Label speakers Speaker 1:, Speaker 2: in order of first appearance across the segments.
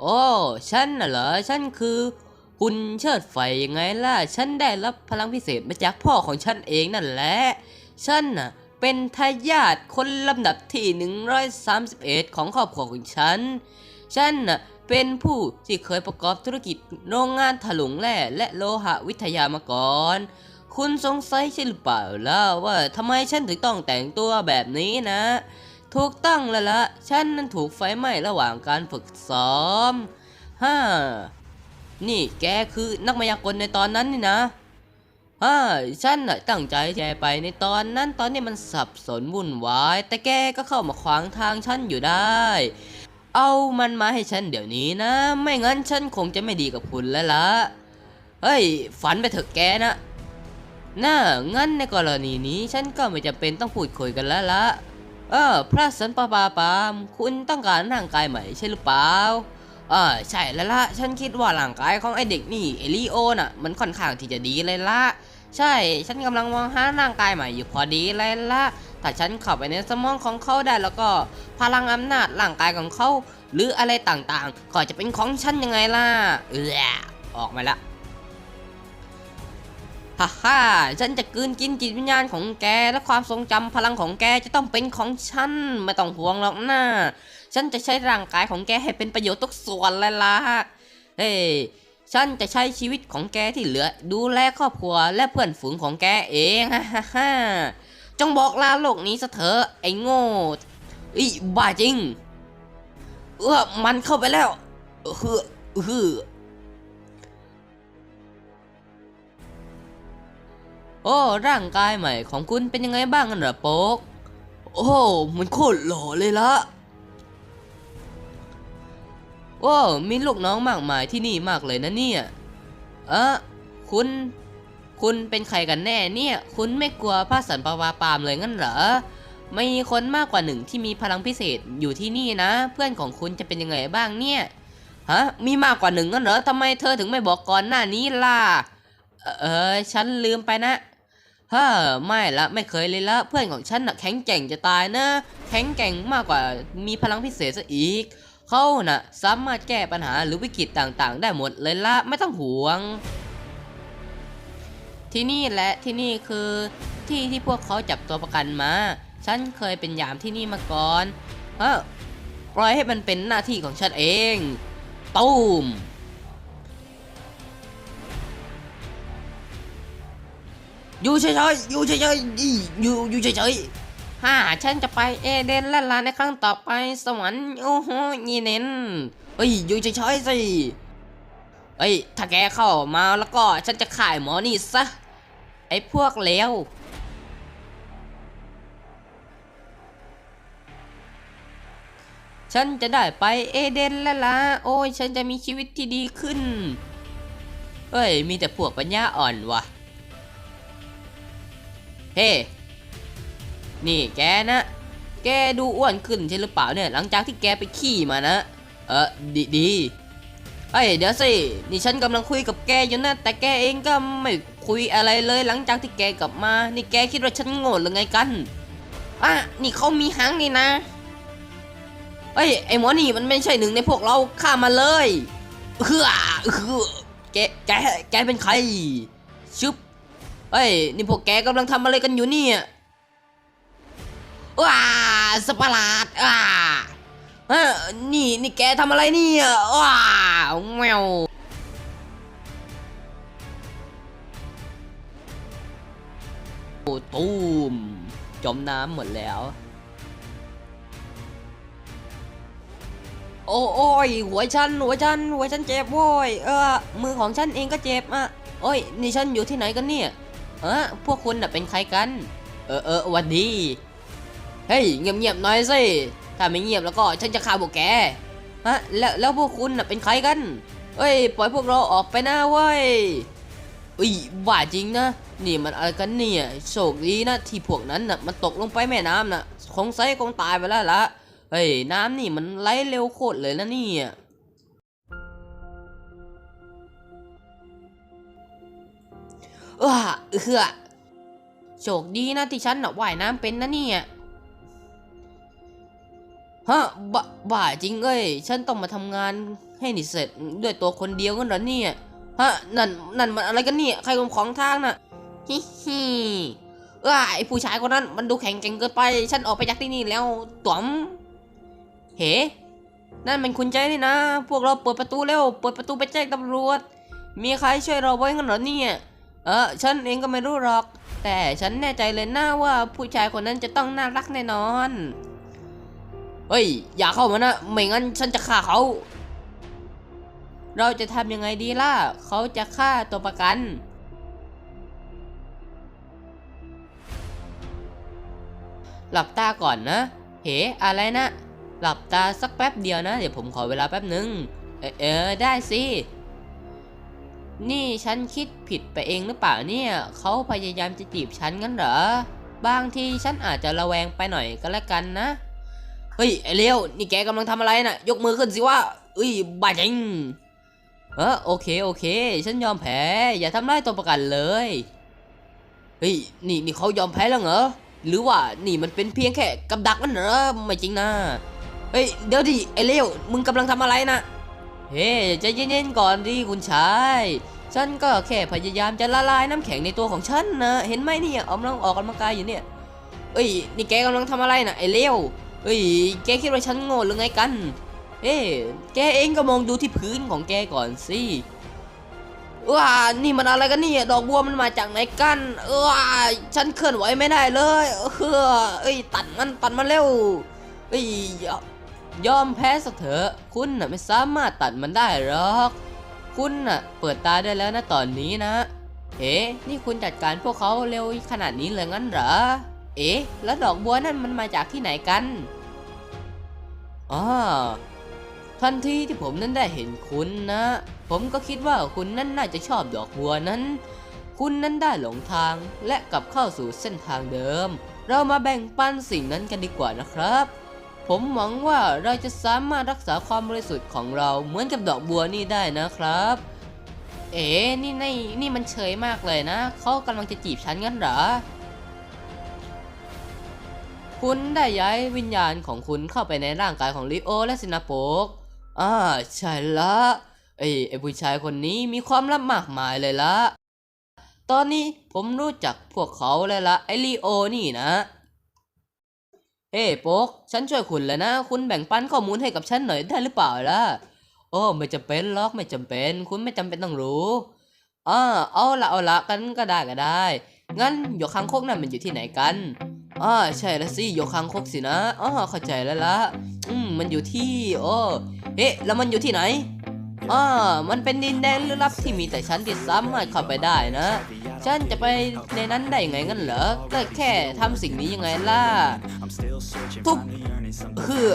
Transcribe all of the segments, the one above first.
Speaker 1: โอ้ฉันน่ะเหรอฉันคือหุ่นเชิดไฟยังไงล่ะ ฉันได้รับพลังพิเศษมาจากพ่อของฉันเองนั่นแหละ ฉันน่ะเป็นทายาทคนลำดับที่ 131 ของครอบครัวของฉัน ฉันน่ะเป็นผู้ที่เคยประกอบธุรกิจโรงงานถลุงแร่และโลหะวิทยามาก่อน คุณสงสัยใช่หรือเปล่าล่ะว่าทำไมฉันถึงต้องแต่งตัวแบบนี้นะ ถูกต้องแล้วละฉันนั้นถูกไฟไหม้ระหว่างการฝึกซ้อมฮ่านี่แกคือนักมายากลในตอนนั้นนี่นะฮ่าฉันน่ะตั้งใจแกไปในตอนนั้นตอนนี้มันสับสนวุ่นวาย แต่แกก็เข้ามาขวางทางฉันอยู่ได้ เอามันมาให้ฉันเดี๋ยวนี้นะ ไม่งั้นฉันคงจะไม่ดีกับคุณแล้วละเฮ้ย ฝันไปเถอะแกนะ น่างั้นในกรณีนี้ฉันก็ไม่จำเป็นต้องพูดคุยกันแล้วละ เออ พระสันปะปาปาม คุณต้องการร่างกายใหม่ใช่หรือเปล่าเออใช่แล้วละฉันคิดว่าร่างกายของไอเด็กนี่เอลิโอน่ะ มันค่อนข้างที่จะดีเลยละ ใช่ ฉันกำลังมองหาร่างกายใหม่อยู่พอดีเลยละถ้าฉันเข้าไปในสมองของเขาได้แล้วก็ พลังอำนาจร่างกายของเขาหรืออะไรต่างๆ ก็จะเป็นของฉันยังไงล่ะ เออออกมาละ ฮ่าฮ่าฉันจะกลืนกินจิตวิญญาณของแก และความทรงจำพลังของแกจะต้องเป็นของฉัน ไม่ต้องห่วงหรอกนะฉันจะใช้ร่างกายของแกให้เป็นประโยชน์ทุกส่วนเลยล่ะ เฮ้ยฉันจะใช้ชีวิตของแกที่เหลือ ดูแลครอบครัวและเพื่อนฝูงของแกเองฮ่าฮ่าฮ่าจงบอกลาโลกนี้ซะเถอะไอ้โง่อีบ้าจริง เออมันเข้าไปแล้วเฮือเฮือ อ้ ร่างกายใหม่ของคุณเป็นยังไงบ้างกันเหรอโป๊ก โอ้ มันโคตรหล่อเลยละโอ้ มีลูกน้องมากมายที่นี่มากเลยนะเนี่ยเออคุณ คุณเป็นใครกันแน่เนี่ย คุณไม่กลัวพระสันปวาปามเลยงั้นเหรอ ไม่มีคนมากกว่าหนึ่งที่มีพลังพิเศษอยู่ที่นี่นะ เพื่อนของคุณจะเป็นยังไงบ้างเนี่ย ฮะ มีมากกว่าหนึ่งงั้นเหรอทำไมเธอถึงไม่บอกก่อนหน้านี้ล่ะ เออ ฉันลืมไปนะ ฮ้อไม่ละไม่เคยเลยละเพื่อนของฉันน่ะแข็งแกร่งจะตายนะ แข็งแกร่งมากกว่ามีพลังพิเศษซะอีกเขาน่ะสามารถแก้ปัญหาหรือวิกฤตต่างๆ ได้หมดเลยละไม่ต้องห่วง ที่นี่และที่นี่คือที่ที่พวกเขาจับตัวประกันมา ฉันเคยเป็นยามที่นี่มาก่อนเออปล่อยให้มันเป็นหน้าที่ของฉันเองตูม อยู่เฉยๆอยู่เฉยๆอีอยู่อยู่เฉยๆฮ่าฉันจะไปเอเดนและลาในครั้งต่อไปสวรรค์โอ้โหยีเน้นเฮ้ยอยู่เฉยๆสิเฮ้ยถ้าแกเข้ามาแล้วก็ฉันจะข่ายหมอนี่ซะไอ้พวกเลวฉันจะได้ไปเอเดนแล้วล่ะโอ้ย ฉันจะมีชีวิตที่ดีขึ้น เฮ้ย มีแต่พวกปัญญาอ่อนว่ะ เฮ้ นี่แกนะ แกดูอ้วนขึ้นใช่หรือเปล่าเนี่ย หลังจากที่แกไปขี่มานะ เออดีดีเอ้ยเดี๋ยวสิ นี่ฉันกำลังคุยกับแกอยู่นะ แต่แกเองก็ไม่คุยอะไรเลยหลังจากที่แกกลับมา นี่แกคิดว่าฉันโง่หรือไงกันอะนี่เขามีหางนี่นะเอ้ยไอหมอนี่มันไม่ใช่หนึ่งในพวกเราฆ่ามาเลยเฮือเฮือแกแกแกเป็นใครชึบ เฮ้ย นี่พวกแกกำลังทำอะไรกันอยู่เนี่ยว้าสปาร์ลาดอ่าเอ้อนี่นี่แกทำอะไรเนี่ยว้าวแมวโอ้ตูมจมน้ำหมดแล้ว โอ้โอ้ยหัวฉันหัวฉันหัวฉันเจ็บโว้ยเออมือของฉันเองก็เจ็บอะโอ้ยนี่ฉันอยู่ที่ไหนกันเนี่ย เออพวกคุณน่ะเป็นใครกัน เออเออวันดี เฮ้ยเงียบเงียบหน่อยสิ ถ้าไม่เงียบแล้วก็ฉันจะฆ่าพวกแก ฮะ แล้วแล้วพวกคุณน่ะเป็นใครกันเฮ้ย ปล่อยพวกเราออกไปนะเว้ยอุ้ยบ้าจริงนะ นี่มันอะไรกันเนี่ย โชคดีนะที่พวกนั้นน่ะมันตกลงไปแม่น้ำน่ะ คงไซคงตายไปแล้วละเฮ้ยน้ำนี่มันไหลเร็วโคตรเลยนะเนี่ย ว้าเอือโชคดีนะที่ฉันน่ะว่ายน้ำเป็นนะเนี่ยฮะบ้าบ้าจริงเอ้ย ฉันต้องมาทำงานให้นี่เสร็จด้วยตัวคนเดียวกันเหรอเนี่ย ฮะ นั่น นั่นมันอะไรกันเนี่ย ใครของของทางน่ะ ฮิฮิเอ้ไอผู้ชายคนนั้นมันดูแข็งแกร่งเกินไป ฉันออกไปจากที่นี่แล้วต๋มเฮ้นั่นมันคุณใจนี่นะ พวกเราเปิดประตูเร็ว เปิดประตูไปแจ้งตำรวจ มีใครช่วยเราไว้กันเหรอเนี่ย เออฉันเองก็ไม่รู้หรอก แต่ฉันแน่ใจเลยนะว่าผู้ชายคนนั้นจะต้องน่ารักแน่นอน เฮ้ย อย่าเข้ามานะ ไม่งั้นฉันจะฆ่าเขา เราจะทำยังไงดีล่ะ เขาจะฆ่าตัวประกัน หลับตาก่อนนะ เฮ้อะไรนะ หลับตาสักแป๊บเดียวนะ เดี๋ยวผมขอเวลาแป๊บหนึ่งเออเออได้สิ นี่ฉันคิดผิดไปเองหรือเปล่าเนี่ยเขาพยายามจะจีบฉันงั้นเหรอบางทีฉันอาจจะระแวงไปหน่อยก็แล้วกันนะ เฮ้ยไอเลี้ยวนี่แกกำลังทำอะไรน่ะ ยกมือขึ้นสิว่าเอ้ยบ้าจริงเออโอเคโอเค ฉันยอมแพ้ อย่าทำร้ายตัวประกันเลยเฮ้ยนี่นี่เขายอมแพ้แล้วเหรอหรือว่านี่มันเป็นเพียงแค่กับดักนั่นเหรอไม่จริงนะเฮ้ยเดี๋ยวดิไอเลี้ยวมึงกำลังทำอะไรนะ เฮ้ใจเย็นๆก่อนดิคุณชาย ฉันก็แค่พยายามจะละลายน้ำแข็งในตัวของฉันนะเห็นไหมเนี่ยกำลังออกกำลังกายอยู่เนี่ย เอ้ยนี่แกกำลังทำอะไรนะไอเลี้ยวเอ้ยแกคิดว่าฉันโง่หรือไงกันเอ้แกเองก็มองดูที่พื้นของแกก่อนสิว้านี่มันอะไรกันเนี่ยดอกบัวมันมาจากไหนกันว้าฉันเคลื่อนไหวไม่ได้เลยเออเอ้ยตัดมันตัดมันเร็วเอ้ย ยอมแพ้สเถอะ คุณน่ะไม่สามารถตัดมันได้หรอก คุณน่ะเปิดตาได้แล้วนะตอนนี้นะ เอ๊ะ นี่คุณจัดการพวกเขาเร็วขนาดนี้เลยงั้นเหรอ เอ๊ะ แล้วดอกบัวนั่นมันมาจากที่ไหนกันอ๋อทันทีที่ผมนั้นได้เห็นคุณนะ ผมก็คิดว่าคุณนั้นน่าจะชอบดอกบัวนั้น คุณนั้นได้หลงทางและกลับเข้าสู่เส้นทางเดิม เรามาแบ่งปันสิ่งนั้นกันดีกว่านะครับ ผมหวังว่าเราจะสามารถรักษาความบริสุทธิ์ของเราเหมือนกับดอกบัวนี่ได้นะครับ เอ๋นี่นี่นี่มันเฉยมากเลยนะเขากำลังจะจีบฉันงั้นเหรอ คุณได้ย้ายวิญญาณของคุณเข้าไปในร่างกายของลิโอและซินาโปกอ่าใช่ละไอ้ไอ้ผู้ชายคนนี้มีความลับมากมายเลยละ ตอนนี้ผมรู้จักพวกเขาเลยละไอ้ลิโอนี่นะ เฮ้โป๊กฉันช่วยคุณแล้วนะ คุณแบ่งปันข้อมูลให้กับฉันหน่อยได้หรือเปล่าล่ะ โอ้ไม่จำเป็นหรอกไม่จำเป็น คุณไม่จำเป็นต้องรู้อ่าเอาละเอาละกันก็ได้ก็ได้ งั้นหยกคังคกนั่นมันอยู่ที่ไหนกันอ่าใช่ละสิหยกคังคกสินะอ๋อเข้าใจแล้วละอืมมันอยู่ที่โอ้เอ๊ะแล้วมันอยู่ที่ไหนอ่ามันเป็นดินแดนลึกลับที่มีแต่ฉันที่สามารถเข้าไปได้นะ ฉันจะไปในนั้นได้ยังไงงั้นเหรอก็แค่ทำสิ่งนี้ยังไงล่ะทุบเฮือ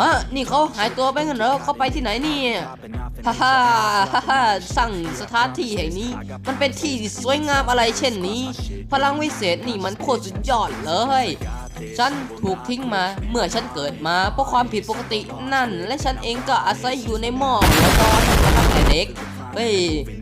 Speaker 1: อะนี่เขาหายตัวไปกันเหรอเขาไปที่ไหนเนี่ยฮ่าฮ่าฮ่าฮ่าสั่งสถานที่แห่งนี้ มันเป็นที่ที่สวยงามอะไรเช่นนี้ พลังวิเศษนี่มันโคตรสุดยอดเลยฉันถูกทิ้งมาเมื่อฉันเกิดมาเพราะความผิดปกตินั่น และฉันเองก็อาศัยอยู่ในหม้อหัวนอนมาตั้งแต่เด็ก เฮ้ย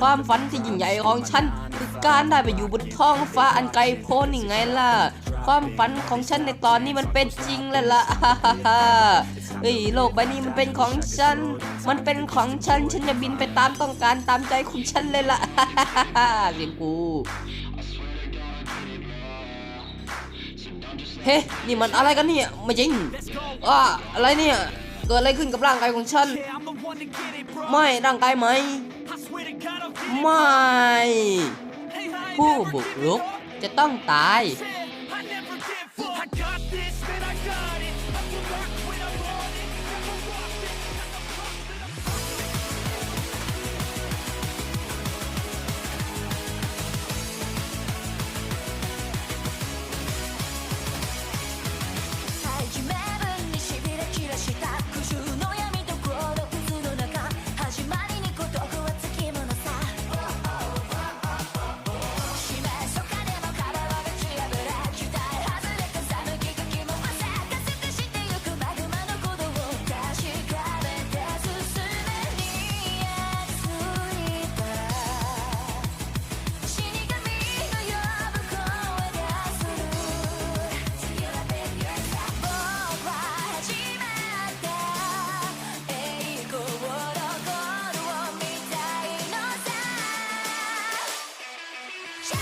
Speaker 1: ความฝันที่ยิ่งใหญ่ของฉันคือการได้ไปอยู่บนท้องฟ้าอันไกลโพ้นนี่ไงล่ะ ความฝันของฉันในตอนนี้มันเป็นจริงแล้วล่ะเฮ้ยโลกใบนี้มันเป็นของฉัน มันเป็นของฉัน ฉันจะบินไปตามต้องการตามใจของฉันเลยล่ะเสียงกูเฮ้นี่มันอะไรกันเนี่ยไม่จริงอ่าอะไรเนี่ย เกิดอะไรขึ้นกับร่างกายของฉัน ไม่ร่างกายไหม ไม่ ผู้บุกรุกจะต้องตาย